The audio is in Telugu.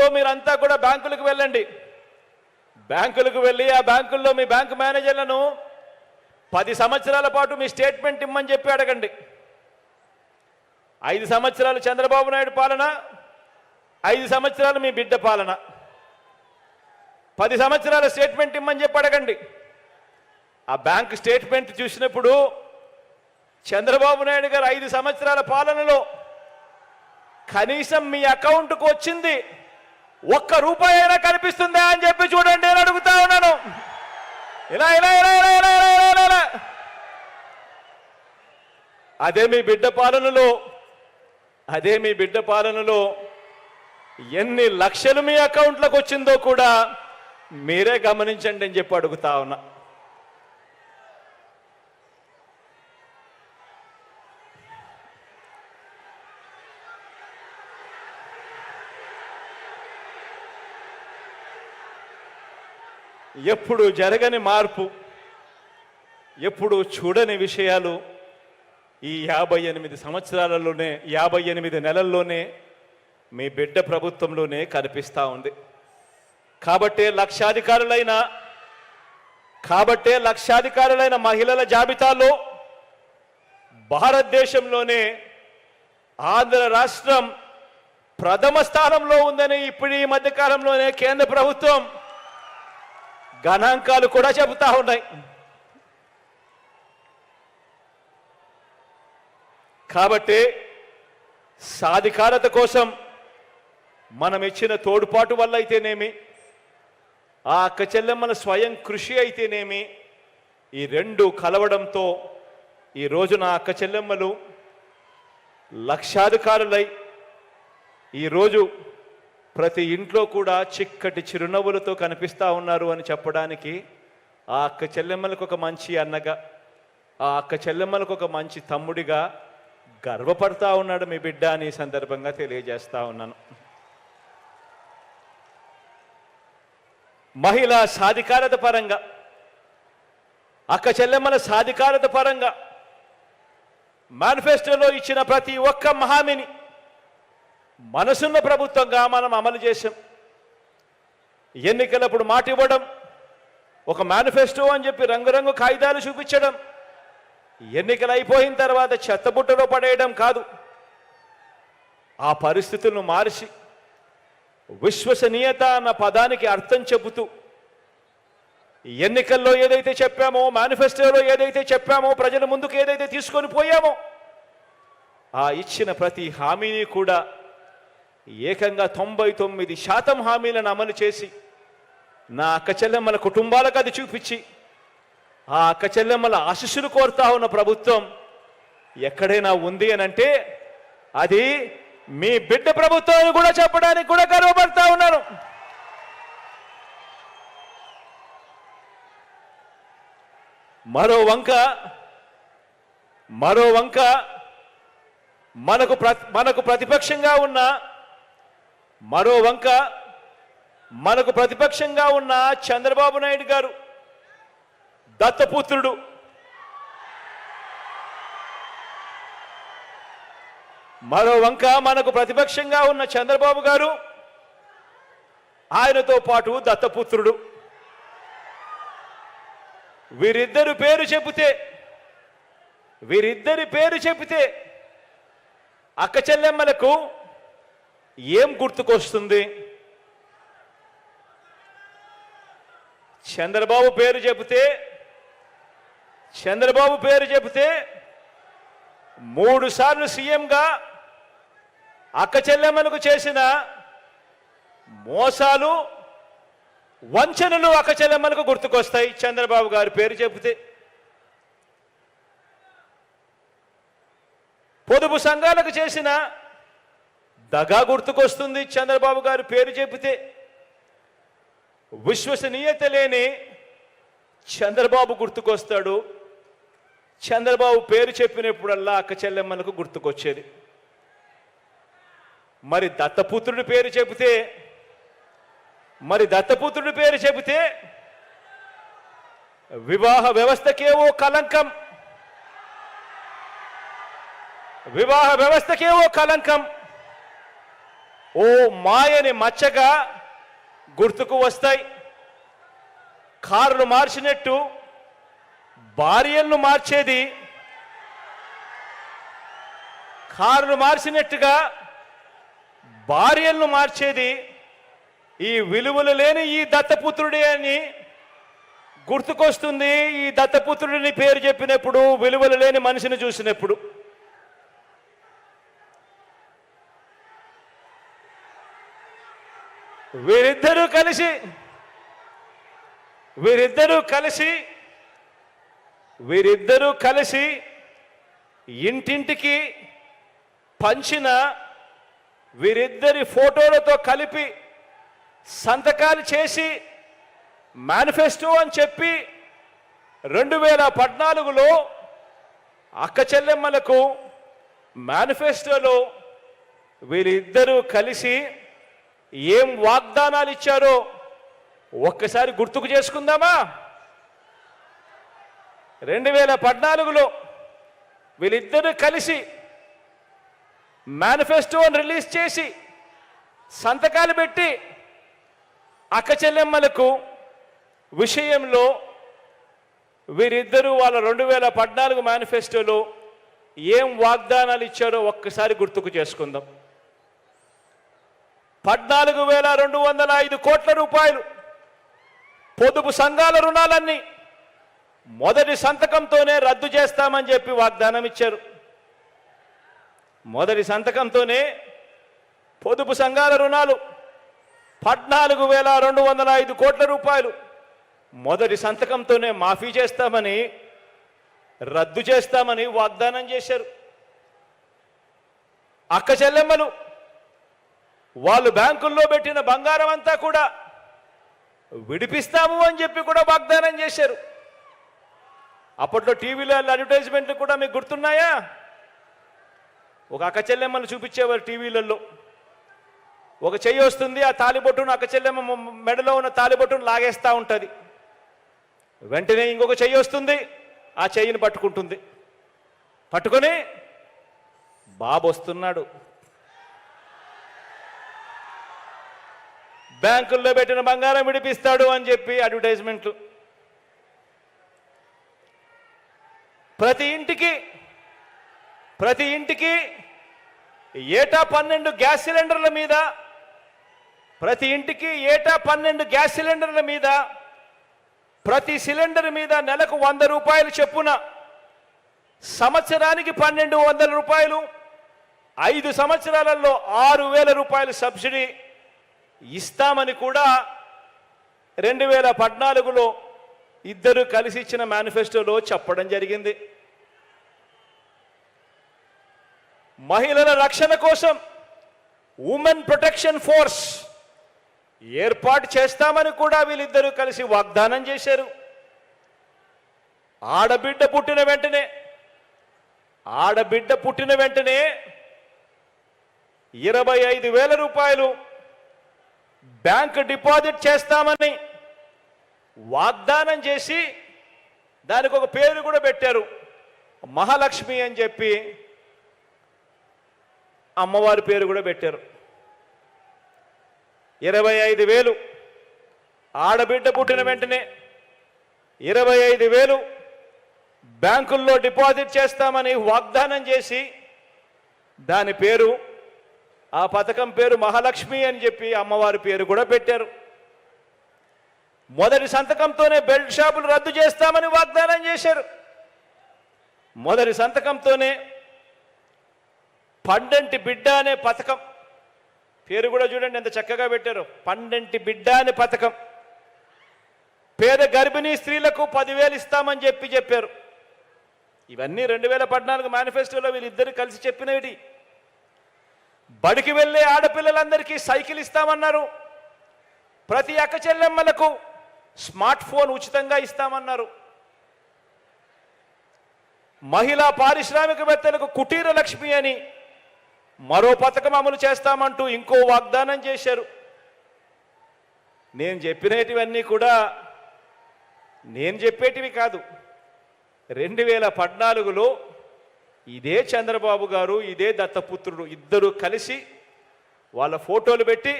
మీరంతా కూడా బ్యాంకులకు వెళ్ళండి. బ్యాంకులకు వెళ్ళి ఆ బ్యాంకుల్లో మీ బ్యాంకు మేనేజర్లను పది సంవత్సరాల పాటు మీ స్టేట్మెంట్ ఇమ్మని చెప్పి అడగండి. ఐదు సంవత్సరాలు చంద్రబాబు నాయుడు పాలన ఐదు సంవత్సరాలు మీ బిడ్డ పాలన. పది సంవత్సరాల స్టేట్మెంట్ ఇమ్మని చెప్పి అడగండి. ఆ బ్యాంక్ స్టేట్మెంట్ చూసినప్పుడు చంద్రబాబు నాయుడు గారు ఐదు సంవత్సరాల పాలనలో కనీసం మీ అకౌంట్కు వచ్చింది ఒక్క రూపాయి అయినా కనిపిస్తుందా అని చెప్పి చూడండి నేను అడుగుతా ఉన్నాను. ఇలా ఇలా ఇలా ఇలా ఇలా ఇలా ఇలా ఇలా. అదే మీ బిడ్డ పాలనలో అదే మీ బిడ్డ పాలనలో ఎన్ని లక్షలు మీ అకౌంట్లకు వచ్చిందో కూడా మీరే గమనించండి అని చెప్పి అడుగుతా ఉన్నా. ఎప్పుడు జరగని మార్పు ఎప్పుడు చూడని విషయాలు ఈ యాభై ఎనిమిది సంవత్సరాలలోనే యాభై ఎనిమిది నెలల్లోనే మీ బిడ్డ ప్రభుత్వంలోనే కనిపిస్తూ ఉంది. కాబట్టే లక్షాధికారులైన కాబట్టే లక్షాధికారులైన మహిళల జాబితాలో భారతదేశంలోనే ఆంధ్ర రాష్ట్రం ప్రథమ స్థానంలో ఉందని ఇప్పుడు ఈ మధ్యకాలంలోనే కేంద్ర ప్రభుత్వం గణాంకాలు కూడా చెబుతా ఉన్నాయి. కాబట్టి సాధికారత కోసం మనం ఇచ్చిన తోడ్పాటు వల్ల అయితేనేమి ఆ అక్క చెల్లెమ్మల స్వయం కృషి అయితేనేమి ఈ రెండు కలవడంతో ఈ రోజున అక్క చెల్లెమ్మలు లక్షాధికారులై ఈరోజు ప్రతి ఇంట్లో కూడా చిక్కటి చిరునవ్వులతో కనిపిస్తూ ఉన్నారు అని చెప్పడానికి ఆ అక్క చెల్లెమ్మలకు ఒక మంచి అన్నగా ఆ అక్క చెల్లెమ్మలకు ఒక మంచి తమ్ముడిగా గర్వపడతా ఉన్నాడు మీ బిడ్డ అని సందర్భంగా తెలియజేస్తా ఉన్నాను. మహిళ సాధికారత పరంగా అక్క చెల్లెమ్మల సాధికారత పరంగా మేనిఫెస్టోలో ఇచ్చిన ప్రతి ఒక్క మహామిని మనసున్న ప్రభుత్వంగా మనం అమలు చేశాం. ఎన్నికలప్పుడు మాట ఇవ్వడం ఒక మేనిఫెస్టో అని చెప్పి రంగురంగు కాగితాలు చూపించడం ఎన్నికలు అయిపోయిన తర్వాత చెత్తబుట్టలో పడేయడం కాదు. ఆ పరిస్థితులను మార్చి విశ్వసనీయత అన్న పదానికి అర్థం చెబుతూ ఎన్నికల్లో ఏదైతే చెప్పామో మేనిఫెస్టోలో ఏదైతే చెప్పామో ప్రజల ముందుకు ఏదైతే తీసుకొని పోయామో ఆ ఇచ్చిన ప్రతి హామీని కూడా ఏకంగా తొంభై తొమ్మిది శాతం హామీలను అమలు చేసి నా అక్క చెల్లెమ్మల కుటుంబాలకు అది చూపించి ఆ అక్క చెల్లెమ్మల ఆశీస్సులు కోరుతా ఉన్న ప్రభుత్వం ఎక్కడైనా ఉంది అని అంటే అది మీ బిడ్డ ప్రభుత్వాన్ని కూడా చెప్పడానికి కూడా గర్వపడతా ఉన్నాను మరో వంక మరో వంక మనకు ప్ర మనకు ప్రతిపక్షంగా ఉన్న మరో వంక మనకు ప్రతిపక్షంగా ఉన్న చంద్రబాబు నాయుడు గారు దత్తపుత్రుడు. మరో వంక మనకు ప్రతిపక్షంగా ఉన్న చంద్రబాబు గారు ఆయనతో పాటు దత్తపుత్రుడు. వీరిద్దరు పేరు చెబితే వీరిద్దరి పేరు చెబితే అక్క చెల్లెమ్మలకు ఏం గుర్తుకొస్తుంది? చంద్రబాబు పేరు చెబితే చంద్రబాబు పేరు చెబితే మూడు సార్లు సీఎంగా అక్క చెల్లెమ్మలకు చేసిన మోసాలు వంచనలు అక్క చెల్లెమ్మలకు గుర్తుకొస్తాయి. చంద్రబాబు గారి పేరు చెబితే పొదుపు సంఘాలకు చేసిన దగా గుర్తుకొస్తుంది చంద్రబాబు గారి పేరు చెబితే విశ్వసనీయత లేని చంద్రబాబు గుర్తుకొస్తాడు. చంద్రబాబు పేరు చెప్పినప్పుడల్లా అక్క చెల్లెమ్మలకు గుర్తుకొచ్చేది. మరి దత్తపుత్రుడి పేరు చెబితే మరి దత్తపుత్రుడి పేరు చెబితే వివాహ వ్యవస్థకే ఓ కలంకం. వివాహ వ్యవస్థకే ఓ కలంకం. ఓ మాయని మచ్చగా గుర్తుకు వస్తాయి. కారులు మార్చినట్టు భార్యలను మార్చేది. కారును మార్చినట్టుగా భార్యలను మార్చేది. ఈ విలువలు లేని ఈ దత్తపుత్రుడే అని గుర్తుకొస్తుంది. ఈ దత్తపుత్రుడిని పేరు చెప్పినప్పుడు విలువలు లేని మనిషిని చూసినప్పుడు. వీరిద్దరూ కలిసి వీరిద్దరూ కలిసి వీరిద్దరూ కలిసి ఇంటింటికి పంచిన వీరిద్దరి ఫోటోలతో కలిపి సంతకాలు చేసి మేనిఫెస్టో అని చెప్పి రెండు వేల పద్నాలుగులో అక్క చెల్లెమ్మలకు మేనిఫెస్టోలో వీరిద్దరూ కలిసి ఏం వాగ్దానాలు ఇచ్చారో ఒక్కసారి గుర్తుకు చేసుకుందామా? రెండు వేల పద్నాలుగులో వీళ్ళిద్దరూ కలిసి మేనిఫెస్టోని రిలీజ్ చేసి సంతకాలు పెట్టి అక్క చెల్లెమ్మలకు విషయంలో వీరిద్దరూ వాళ్ళ రెండు వేల పద్నాలుగు మేనిఫెస్టోలో ఏం వాగ్దానాలు ఇచ్చారో ఒక్కసారి గుర్తుకు చేసుకుందాం. పద్నాలుగు వేల రెండు వందల ఐదు కోట్ల రూపాయలు. పొదుపు సంఘాల రుణాలన్నీ మొదటి సంతకంతోనే రద్దు చేస్తామని చెప్పి వాగ్దానం ఇచ్చారు. మొదటి సంతకంతోనే పొదుపు సంఘాల రుణాలు పద్నాలుగు వేల రెండు వందల ఐదు కోట్ల రూపాయలు. మొదటి సంతకంతోనే మాఫీ చేస్తామని రద్దు చేస్తామని వాగ్దానం చేశారు. అక్క చెల్లెమ్మలు వాళ్ళు బ్యాంకుల్లో పెట్టిన బంగారం అంతా కూడా విడిపిస్తాము అని చెప్పి కూడా వాగ్దానం చేశారు. అప్పట్లో టీవీలో అడ్వర్టైజ్మెంట్లు కూడా మీకు గుర్తున్నాయా? ఒక అక్క చెల్లెమ్మను చూపించేవారు టీవీలలో. ఒక చెయ్యి వస్తుంది ఆ తాలిబొట్టును అక్క చెల్లెమ్మ మెడలో ఉన్న తాలిబొట్టును లాగేస్తూ ఉంటుంది. వెంటనే ఇంకొక చెయ్యి వస్తుంది ఆ చెయ్యిని పట్టుకుంటుంది. పట్టుకొని బాబు వస్తున్నాడు బ్యాంకుల్లో పెట్టిన బంగారం విడిపిస్తాడు అని చెప్పి అడ్వర్టైజ్మెంట్లు. ప్రతి ఇంటికి ప్రతి ఇంటికి ఏటా పన్నెండు గ్యాస్ సిలిండర్ల మీద ప్రతి ఇంటికి ఏటా పన్నెండు గ్యాస్ సిలిండర్ల మీద ప్రతి సిలిండర్ మీద నెలకు వంద రూపాయలు చెప్పున సంవత్సరానికి పన్నెండు వందల రూపాయలు ఐదు సంవత్సరాలలో ఆరు వేల రూపాయలు సబ్సిడీ ఇస్తామని కూడా రెండు వేల పద్నాలుగులో ఇద్దరు కలిసి ఇచ్చిన మేనిఫెస్టోలో చెప్పడం జరిగింది. మహిళల రక్షణ కోసం ఉమెన్ ప్రొటెక్షన్ ఫోర్స్ ఏర్పాటు చేస్తామని కూడా వీళ్ళిద్దరూ కలిసి వాగ్దానం చేశారు. ఆడబిడ్డ పుట్టిన వెంటనే ఆడబిడ్డ పుట్టిన వెంటనే ఇరవై ఐదు వేల రూపాయలు బ్యాంక్ డిపాజిట్ చేస్తామని వాగ్దానం చేసి దానికి ఒక పేరు కూడా పెట్టారు. మహాలక్ష్మి అని చెప్పి అమ్మవారి పేరు కూడా పెట్టారు. ఇరవై ఐదు వేలు. ఆడబిడ్డ పుట్టిన వెంటనే ఇరవై ఐదు వేలు బ్యాంకుల్లో డిపాజిట్ చేస్తామని వాగ్దానం చేసి దాని పేరు ఆ పథకం పేరు మహాలక్ష్మి అని చెప్పి అమ్మవారి పేరు కూడా పెట్టారు. మొదటి సంతకంతోనే బెల్ట్ షాపులు రద్దు చేస్తామని వాగ్దానం చేశారు. మొదటి సంతకంతోనే పండంటి బిడ్డ అనే పథకం. పేరు కూడా చూడండి ఎంత చక్కగా పెట్టారు. పండంటి బిడ్డ అనే పథకం. పేద గర్భిణీ స్త్రీలకు పదివేలు ఇస్తామని చెప్పి చెప్పారు. ఇవన్నీ రెండు వేల పద్నాలుగు మేనిఫెస్టోలో వీళ్ళిద్దరు కలిసి చెప్పినవి బడికి వెళ్ళే ఆడపిల్లలందరికీ సైకిల్ ఇస్తామన్నారు. ప్రతి అక్క చెల్లెమ్మలకు స్మార్ట్ ఫోన్ ఉచితంగా ఇస్తామన్నారు. మహిళా పారిశ్రామికవేత్తలకు కుటీర లక్ష్మి అని మరో పథకం అమలు చేస్తామంటూ ఇంకో వాగ్దానం చేశారు. నేను చెప్పినటివన్నీ కూడా నేను చెప్పేటివి కాదు. రెండు వేల పద్నాలుగులో ఇదే చంద్రబాబు గారు ఇదే దత్తపుత్రుడు ఇద్దరు కలిసి వాళ్ళ ఫోటోలు పెట్టి